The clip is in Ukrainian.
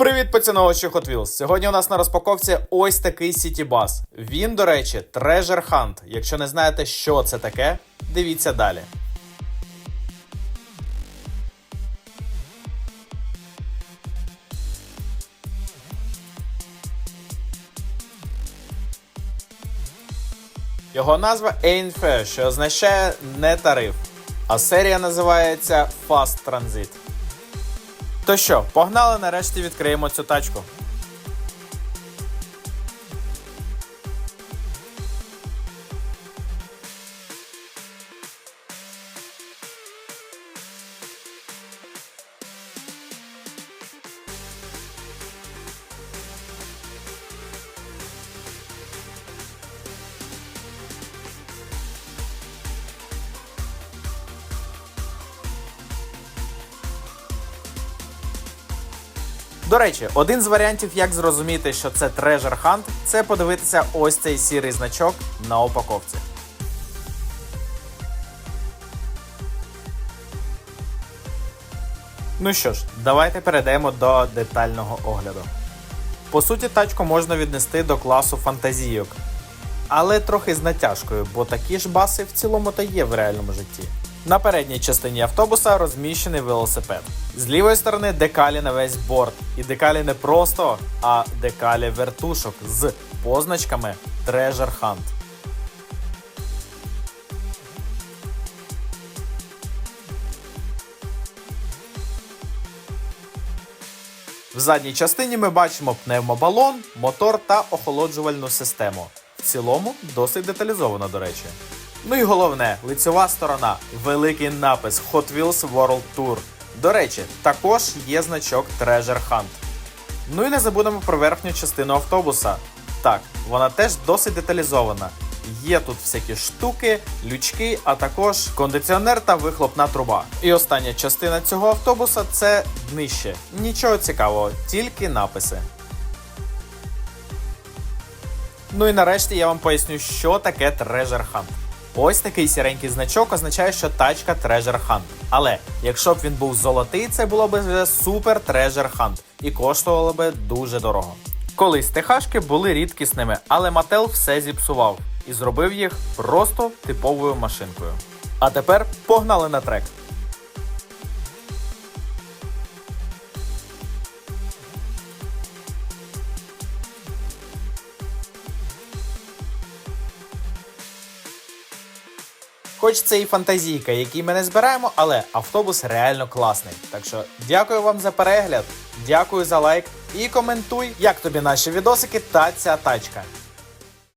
Привіт, поціновувачі Hot Wheels! Сьогодні у нас на розпаковці ось такий Bus. Він, до речі, Treasure Hunt. Якщо не знаєте, що це таке, дивіться далі. Його назва Ain't Fair, що означає не тариф. А серія називається Fast Transit. То що, погнали нарешті відкриємо цю тачку. До речі, один з варіантів, як зрозуміти, що це Treasure Hunt, це подивитися ось цей сірий значок на упаковці. Ну що ж, давайте перейдемо до детального огляду. По суті, тачку можна віднести до класу фантазійок, але трохи з натяжкою, бо такі ж баси в цілому то є в реальному житті. На передній частині автобуса розміщений велосипед. З лівої сторони декалі на весь борт. І декалі не просто, а декалі вертушок з позначками Treasure Hunt. В задній частині ми бачимо пневмобалон, мотор та охолоджувальну систему. В цілому досить деталізовано, до речі. Ну і головне, лицьова сторона, великий напис Hot Wheels World Tour. До речі, також є значок Treasure Hunt. Ну і не забудемо про верхню частину автобуса. Так, вона теж досить деталізована. Є тут всякі штуки, лючки, а також кондиціонер та вихлопна труба. І остання частина цього автобуса це днище. Нічого цікавого, тільки написи. Ну і нарешті я вам поясню, що таке Treasure Hunt. Ось такий сіренький значок означає, що тачка Treasure Hunt. Але якщо б він був золотий, це було б вже супер Treasure Hunt і коштувало би дуже дорого. Колись техашки були рідкісними, але Мател все зіпсував і зробив їх просто типовою машинкою. А тепер погнали на трек. Хоч це і фантазійка, який ми не збираємо, але автобус реально класний. Так що дякую вам за перегляд, дякую за лайк і коментуй, як тобі наші відосики та ця тачка.